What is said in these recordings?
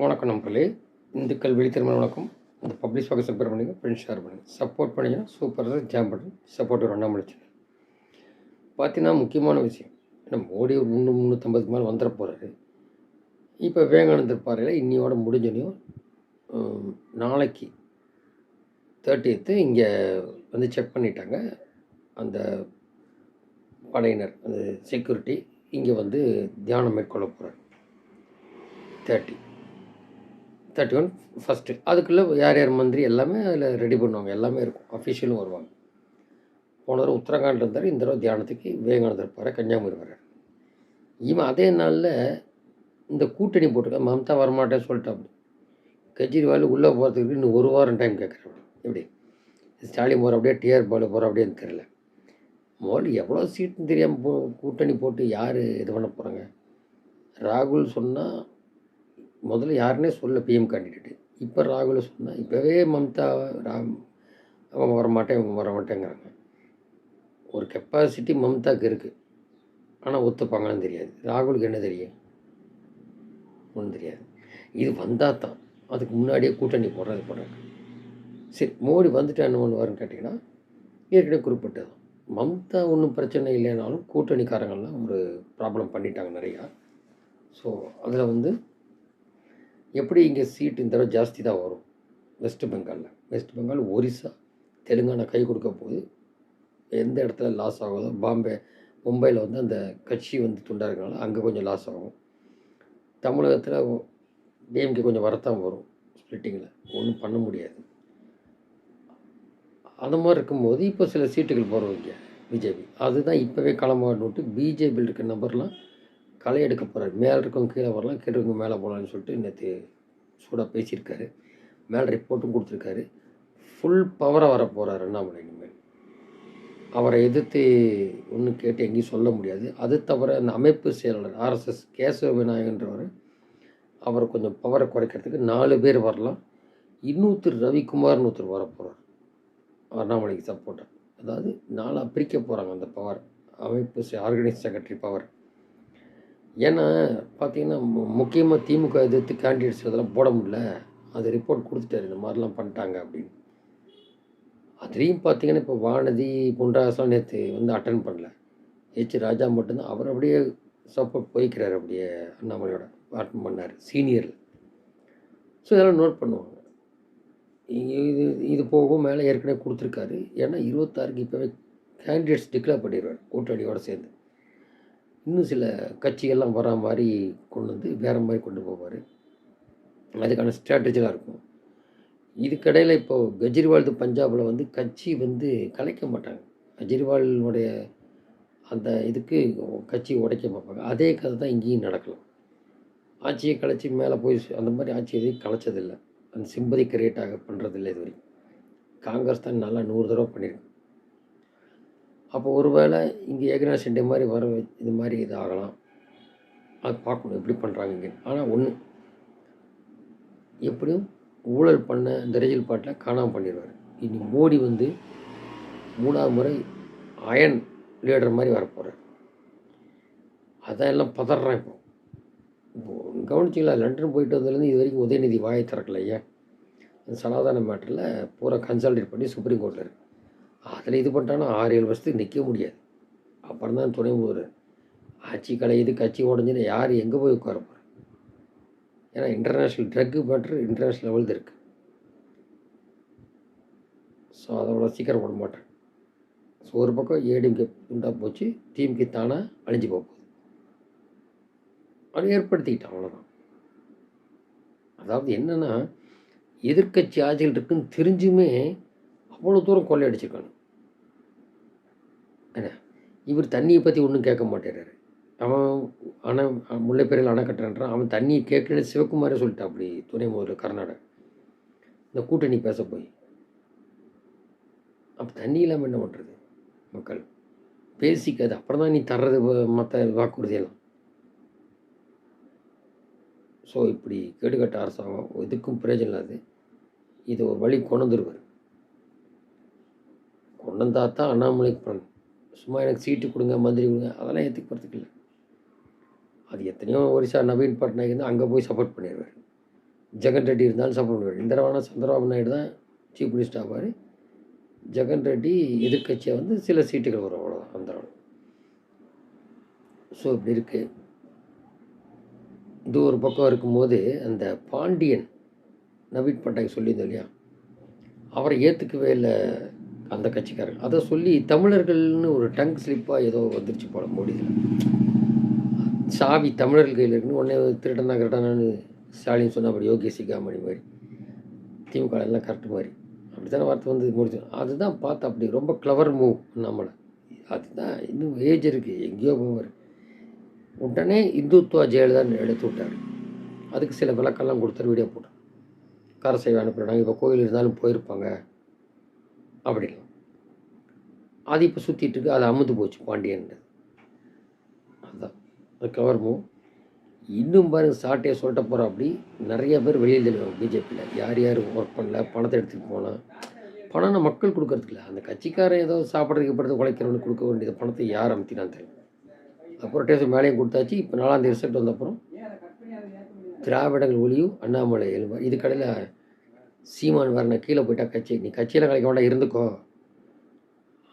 வணக்கம் நம்பளே இந்துக்கள் வெளித்திறமை வணக்கம். இந்த பப்ளிஷ் பக்கம் சப்போர்ட் பண்ணுங்கள் ஃப்ரெண்ட்ஸ் ஷேர் பண்ணுங்கள் சப்போர்ட் பண்ணிங்கன்னா சூப்பராக ஜாம் பண்ணுங்க. சப்போர்ட் ஒரு ரெண்டாம் முடிச்சு பார்த்தீங்கன்னா முக்கியமான விஷயம். ஏன்னா மோடி ஒரு முந்நூறு முந்நூற்றம்பதுக்கு மேலே வந்துட போகிறாரு இப்போ விவேகானந்தர் பாறையில் இன்னியோட முடிஞ்சனையும் நாளைக்கு தேர்ட்டியத்து இங்கே வந்து செக் பண்ணிட்டாங்க. அந்த படையினர் அந்த செக்யூரிட்டி இங்கே வந்து தியானம் மேற்கொள்ள போகிறார் தேர்ட்டி தேர்ட்டி ஒன் ஃபஸ்ட்டு அதுக்குள்ளே யார் யார் மந்திரி எல்லாமே அதில் ரெடி பண்ணுவாங்க. எல்லாமே இருக்கும். அஃபிஷியலும் வருவாங்க. போன தடவை உத்தரகாண்ட் இருந்தார். இந்த தடவை தியானத்துக்கு விவேகானந்தர் இருப்பார். கன்னியாகுமரி வர்றார். இவன் அதே நாளில் இந்த கூட்டணி போட்டிருக்க மம்தா வரமாட்டேன்னு சொல்லிட்டாப்படி கெஜ்ரிவால் உள்ளே போகிறதுக்கு இன்னும் ஒரு வாரம் டைம் கேட்குறேன் எப்படி? ஸ்டாலின் போகிற அப்படியே டிஆர் பாலு போகிற அப்படியேன்னு தெரில முதல்ல எவ்வளோ சீட்டுன்னு தெரியாமல் போ கூட்டணி போட்டு யார் இது பண்ண போகிறாங்க ராகுல் சொன்னால் முதல்ல யாருன்னே சொல்ல பிஎம் கேண்டிடேட்டு இப்போ ராகுல சொன்னால் இப்போவே மம்தா ராம் அவங்க வரமாட்டேன் இவங்க வரமாட்டேங்கிறாங்க. ஒரு கெப்பாசிட்டி மம்தாக்கு இருக்குது ஆனால் ஒத்துப்பாங்கன்னு தெரியாது. ராகுலுக்கு என்ன தெரியும்? ஒன்றும் தெரியாது. இது வந்தால் தான். அதுக்கு முன்னாடியே கூட்டணி போடுறது போடுறாங்க சரி மோடி வந்துட்டு என்ன பண்ணுவாருன்னு கேட்டிங்கன்னா ஏற்கனவே குறிப்பிட்டது. மம்தா ஒன்றும் பிரச்சனை இல்லைனாலும் கூட்டணிக்காரங்கள்லாம் ஒரு ப்ராப்ளம் பண்ணிட்டாங்க நிறையா. ஸோ அதில் வந்து எப்படி இங்கே சீட் இந்த தடவை ஜாஸ்தி தான் வரும்? வெஸ்ட் பெங்காலில் வெஸ்ட் பெங்கால் ஒரிசா தெலுங்கானா கை கொடுக்க போகுது. எந்த இடத்துல லாஸ் ஆகுதோ பாம்பே மும்பையில் வந்து அந்த கட்சி வந்து துண்டாக இருக்கனால அங்கே கொஞ்சம் லாஸ் ஆகும். தமிழகத்தில் டிஎம்கே கொஞ்சம் வரத்தான் வரும் ஸ்ப்ளிட்டிங்கில் ஒன்றும் பண்ண முடியாது. அந்த மாதிரி இருக்கும்போது இப்போ சில சீட்டுகள் போகிறவங்க பிஜேபி அதுதான் இப்போவே களமாடினு நோட்டு பிஜேபியில் இருக்க நபர்லாம் களை எடுக்க போகிறார் மேலே இருக்கவங்க கீழே வரலாம் கீழே இருக்கவங்க மேலே போகலான்னு சொல்லிட்டு நேற்று சூடாக பேசியிருக்காரு. மேலே ரிப்போர்ட்டும் கொடுத்துருக்காரு. ஃபுல் பவராக வர போகிறார் அண்ணாமலை இனிமேல். அவரை எதிர்த்து ஒன்றும் கேட்டு எங்கேயும் சொல்ல முடியாது. அது தவிர அந்த அமைப்பு செயலாளர் ஆர்எஸ்எஸ் கேசவ விநாயகன்றவர் அவரை கொஞ்சம் பவரை குறைக்கிறதுக்கு நாலு பேர் வரலாம். இன்னொருத்தர் ரவிக்குமார்னு ஒருத்தர் வர போகிறார் அண்ணாமலைக்கு சப்போர்ட்டாக அதாவது நாளாக பிரிக்க போகிறாங்க அந்த பவர் அமைப்பு ஆர்கனைஸ் செக்ரட்டரி பவர் ஏன்னா பார்த்தீங்கன்னா முக்கியமாக திமுக எதிர்த்து கேண்டிடேட்ஸ் இதெல்லாம் போட முடியல. அது ரிப்போர்ட் கொடுத்துட்டாரு. இந்த மாதிரிலாம் பண்ணிட்டாங்க அப்படின்னு. அதுலேயும் பார்த்தீங்கன்னா இப்போ வானதி புண்டராசெலாம் நேற்று வந்து அட்டன் பண்ணல. ஹெச் ராஜா மட்டும்தான். அவர் அப்படியே சப்போர்ட் போய்க்கிறார் அப்படியே அண்ணாமலையோட அட்டன் பண்ணார். சீனியரில் ஸோ இதெல்லாம் நோட் பண்ணுவாங்க. இது இது போகவும் மேலே ஏற்கனவே கொடுத்துருக்காரு. ஏன்னா இருபத்தாறுக்கு இப்போவே கேண்டிடேட்ஸ் டிக்ளேர் பண்ணிடுவார். கூட்டணியோடு சேர்ந்து. இன்னும் சில கட்சிகள்லாம் வரா மாதிரி கொண்டு வந்து வேறு மாதிரி கொண்டு போவார். அதுக்கான ஸ்ட்ராட்டஜிலாம் இருக்கும். இதுக்கடையில் இப்போது கெஜ்ரிவால் பஞ்சாபில் வந்து கட்சி வந்து கலைக்க மாட்டாங்க. கெஜ்ரிவாலினுடைய அந்த இதுக்கு கட்சி உடைக்க பார்ப்பாங்க அதே கதை தான் இங்கேயும் நடக்கலாம். ஆட்சியை கலைச்சி மேலே போய் அந்த மாதிரி ஆட்சி எதையும் கலைச்சதில்லை. அந்த சிம்பதி கிரியேட்டாக பண்ணுறதில்லை இது வரைக்கும் காங்கிரஸ் தான் நல்லா நூறு தடவை பண்ணியிருக்கு அப்போ ஒருவேளை இங்கே ஏகநாத் ஷெண்டே மாதிரி வர இது மாதிரி இது ஆகலாம் அது பார்க்கணும் எப்படி பண்ணுறாங்க இங்கே. ஆனால் ஒன்று எப்படியும் ஊழல் பண்ண இந்த ரஜில் பாட்டில் காணாமல் பண்ணிடுவார் இனி மோடி வந்து மூணாவது முறை அயன் லீடர் மாதிரி வரப்போகிறார் அதான் எல்லாம் பதறான் இப்போ. இப்போ கவனிச்சிங்களா லண்டன் போயிட்டு வந்ததுலேருந்து இது வரைக்கும் உதயநிதி வாயை திறக்கலையா. அந்த சனாதன மேட்டரில் பூரா கன்சல்டேட் பண்ணி சுப்ரீம் கோர்ட்டில் இருக்குது அதில் இது பண்ணிட்டானா? ஆறு ஏழு வருஷத்துக்கு நிற்க முடியாது. அப்புறம் தான் துணை முதல்வர். ஆட்சி கலையுது கட்சி உடஞ்சுன்னா யார் எங்கே போய் உட்கார போகிறேன் ஏன்னா இன்டர்நேஷ்னல் ட்ரக்கு மேட்ரு இன்டர்நேஷ்னல் லெவல் இருக்குது ஸோ அதோட சீக்கிரம் விட மாட்டேன். ஸோ ஒரு பக்கம் ஏடிஎம்கே உண்டாக போச்சு டிஎம்கே தானாக அழிஞ்சு போகுது. அது ஏற்படுத்திக்கிட்டான் அவ்வளோதான் அதாவது என்னென்னா எதிர்கட்சி ஆட்சிகள் இருக்குன்னு தெரிஞ்சுமே அவ்வளோ தூரம் கொள்ளையடிச்சிருக்கானு என்ன? இவர் தண்ணியை பற்றி ஒன்றும் கேட்க மாட்டேறாரு. அவன் அணை முல்லைப்பெரியில் அணை கட்டுறான்றான். அவன் தண்ணியை கேட்கல சிவகுமாரே சொல்லிட்டான். அப்படி துணை முதல்வர் கர்நாடகா இந்த கூட்டணி பேச போய். அப்போ தண்ணி இல்லாமல் என்ன பண்ணுறது மக்கள்? பேசிக்காது அப்புறம் தான் நீ தர்றது மற்ற வாக்குறுதியெல்லாம் ஸோ இப்படி கேடுகட்ட அரசாங்கம் இதுக்கும் பிரயோஜனம் இல்லாது. இது ஒரு வழி கொண்டு வந்துருவார். கொண்டு வந்தால் தான் அண்ணாமலைக்கு பண்ணணும் சும்மா எனக்கு சீட்டு கொடுங்க மந்திரி கொடுங்க அதெல்லாம் ஏற்றுக்க பார்த்துக்கல இல்லை. அது எத்தனையோ ஒரிசா நவீன் பட்நாயக் வந்து அங்கே போய் சப்போர்ட் பண்ணிடுவார் ஜெகன் ரெட்டி இருந்தாலும் சப்போர்ட் பண்ணுவார். இந்த தடவை சந்திரபாபு நாயுடு தான் சீஃப் மினிஸ்டர் ஆவார். ஜெகன் ரெட்டி எதிர்கட்சியை வந்து சில சீட்டுகள் வரும் அவ்வளோதான் அந்த ஸோ இப்படி இருக்குது இது ஒரு பக்கம் இருக்கும்போது அந்த பாண்டியன் நவீன் பட்நாயக் சொல்லியிருந்தோம் இல்லையா? அவரை ஏற்றுக்கவே இல்லை அந்த கட்சிக்காரர்கள். அதை சொல்லி தமிழர்கள்னு ஒரு டங் ஸ்லிப்பாக ஏதோ வந்துருச்சு போல மோடியில். சாவி தமிழர்கள் கையில் இருக்குன்னு உடனே திருடனா கரெக்டானு ஸ்டாலின் சொன்ன அப்படி யோகேஷ் சிகாமணி மாதிரி திமுக எல்லாம் கரெக்ட் மாதிரி. அப்படி தானே வார்த்தை வந்து முடிச்சு அதுதான் பார்த்து அப்படி ரொம்ப கிளவர் மூவ் நம்மளை. அதுதான் இன்னும் ஏஜ் இருக்குது எங்கேயோ போவார். உடனே இந்துத்துவா ஜெயலலிதான்னு எடுத்து விட்டார். அதுக்கு சில விளக்கெல்லாம் கொடுத்தாரு வீடியோ போட்டார் கரசேவை அனுப்புகிறாங்க இப்போ கோயில் இருந்தாலும் போயிருப்பாங்க. அப்படிலாம் அது இப்போ சுற்றிட்டு இருக்கு அது அமுது போச்சு பாண்டியன்றது. அதுதான் அது இன்னும் பாருங்க சாட்டையை சொல்லிட்ட போகிறோம் அப்படி. நிறைய பேர் வெளியில் தெரியும் பிஜேபியில். யார் யார் ஒர்க் பண்ணல பணத்தை எடுத்துகிட்டு போனால் பணம்னா மக்கள் கொடுக்கறதுக்கு இல்லை. அந்த கட்சிக்காரன் ஏதோ சாப்பிட்றதுக்கு படுத்து உழைக்கிறவனு கொடுக்க வேண்டியது பணத்தை யார் அமுத்தினான் தெரியும் அப்புறம் டேஸ்ட் மேலேயும் கொடுத்தாச்சு. இப்போ நாலாந்தேதி ரிசல்ட் வந்த அப்புறம் திராவிடங்கள் ஒளியும் அண்ணாமலை எழுவா இது கடையில் சீமான் வேறு நான் கீழே போயிட்டா கட்சி. நீ கட்சியில் கலைக்க வேண்டாம் இருந்துக்கோ.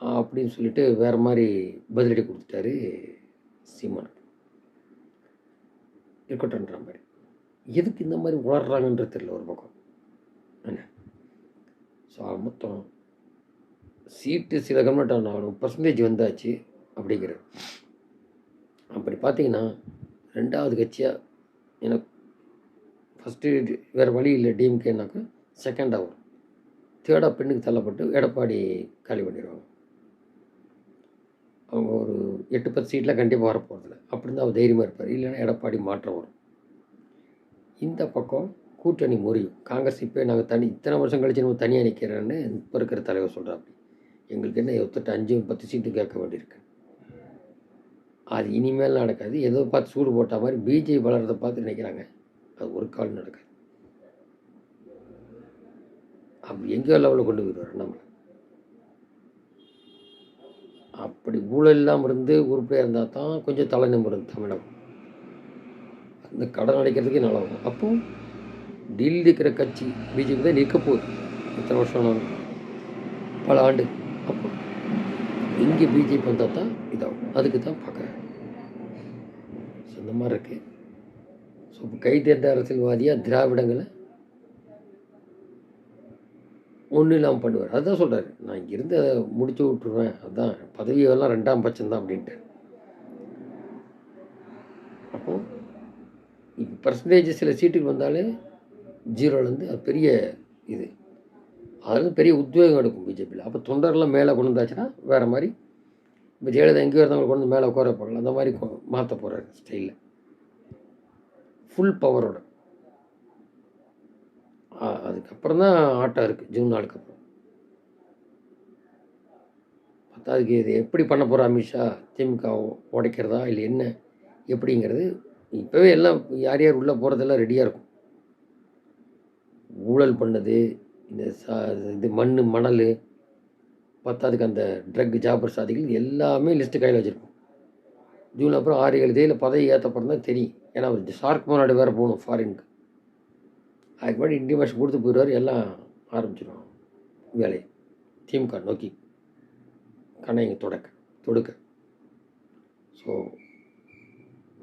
அப்படின்னு சொல்லிட்டு வேறு மாதிரி பதிலடி கொடுத்துட்டாரு சீமான். இருக்கட்டும்ன்ற மாதிரி. எதுக்கு இந்த மாதிரி உணர்றாங்கன்றது தெரியல ஒரு பக்கம். என்ன? ஸோ மொத்தம் சீட்டு சில கவர்மெண்ட் ஆனாலும் பர்சன்டேஜ் வந்தாச்சு அப்படிங்கிறது அப்படி பார்த்தீங்கன்னா ரெண்டாவது கட்சியாக எனக்கு ஃபஸ்ட்டு வேறு வழி இல்லை டிஎம்கேனாக்கா செகண்ட் அவர் தேர்டாக பெண்ணுக்கு தள்ளப்பட்டு எடப்பாடி காலி பண்ணிடுவாங்க. அவங்க ஒரு எட்டு பத்து சீட்டில் கண்டிப்பாக வரப்போகிறதில்ல அப்படி தான் அவர் தைரியமாக இருப்பார். இல்லைன்னா எடப்பாடி மாற்றம் வரும். இந்த பக்கம் கூட்டணி முறியும். காங்கிரஸ் இப்போ நாங்கள் தனி இத்தனை வருஷம் கழிச்சு நம்ம தனியாக நிற்கிறேன்னு இப்போ இருக்கிற தலைவர் சொல்கிறாப்படி எங்களுக்கு என்ன எத்தட்டு அஞ்சு பத்து சீட்டு கேட்க வேண்டியிருக்கு. அது இனிமேல் நடக்காது. ஏதோ பார்த்து சூடு போட்ட மாதிரி பிஜேபி வளர்றதை பார்த்து நினைக்கிறாங்க அது ஒரு கால் நடக்காது. அப்படி எங்கேயோ லெவலில் கொண்டு போயிடுவார் நம்மளை. அப்படி ஊழல் இல்லாமல் இருந்து உருப்படியாக இருந்தால் தான் கொஞ்சம் தலை நிமிரும் தமிழகம் அந்த கடன் அடைக்கிறதுக்கு நல்லாகும் அப்போ டெல்லி இருக்கிற கட்சி பிஜேபி தான் நிற்க போகுது. இத்தனை வருஷம் ஆனாலும். பல ஆண்டு. அப்போ இங்கே பிஜேபி வந்தால் தான் இதாகும். அதுக்கு தான் பார்க்குறேன். ஸோ இந்த மாதிரி இருக்குது ஸோ இப்போ கைதேர்ந்த அரசியல்வாதியாக திராவிடங்களை ஒன்றும் இல்லாமல் பண்ணுவார். அதுதான் சொல்கிறார் நான் இங்கேருந்து அதை முடிச்சு விட்ருவேன் அதுதான் பதவியெல்லாம் ரெண்டாம் பட்சம்தான் அப்படின்ட்டு. அப்போ இப்போ பர்சன்டேஜ் சில சீட்டுக்கு வந்தாலே ஜீரோலேருந்து அது பெரிய இது. அதில் பெரிய உத்வேகம் எடுக்கும் பிஜேபியில் அப்போ தொண்டர்லாம் மேலே கொண்டு வந்தாச்சுன்னா வேறு மாதிரி. இப்போ ஜெயலலிதா எங்கேயோ இருந்தவங்க கொண்டு மேலே உட்கார போகலாம் அந்த மாதிரி மாற்ற போகிறாரு ஸ்டைலில் ஃபுல் பவரோட அதுக்கப்புறம் தான் ஆட்டம் இருக்குது ஜூன் நாளுக்கு அப்புறம். பத்தாவதுக்கு இது எப்படி பண்ண போகிறா அமித்ஷா? திமுக உடைக்கிறதா இல்லை என்ன? எப்படிங்கிறது இப்போவே எல்லாம் யார் யார் உள்ளே போகிறதெல்லாம் ரெடியாக இருக்கும். ஊழல் பண்ணது இந்த சா இது மண் மணல் பத்தாவதுக்கு அந்த ட்ரக் ஜாபர் சாதிகள் எல்லாமே லிஸ்ட்டு கையில் வச்சுருப்போம் ஜூன் அப்புறம் ஆறு ஏழு தேதியில் பதவி ஏற்றப்பறம் தான் தெரியும். ஏன்னா அவர் ஷார்க் மாநாடு வேறு போகணும் ஃபாரினுக்கு அதுக்கு முன்னாடி இன்டிமேஷன் கொடுத்து போயிடுவார் எல்லாம் ஆரம்பிச்சிடும் வேலையை திமுக நோக்கி கண்ணைங்க தொடக்க தொடுக்க. ஸோ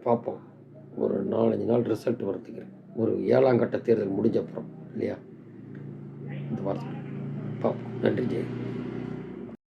பார்ப்போம். ஒரு நாலஞ்சு நாள் ரிசல்ட் வரதுக்கு ஒரு ஏழாம் கட்ட தேர்தல் முடிஞ்ச அப்புறம் இல்லையா? இந்த வார்த்தை பார்ப்போம். நன்றி ஜெய்.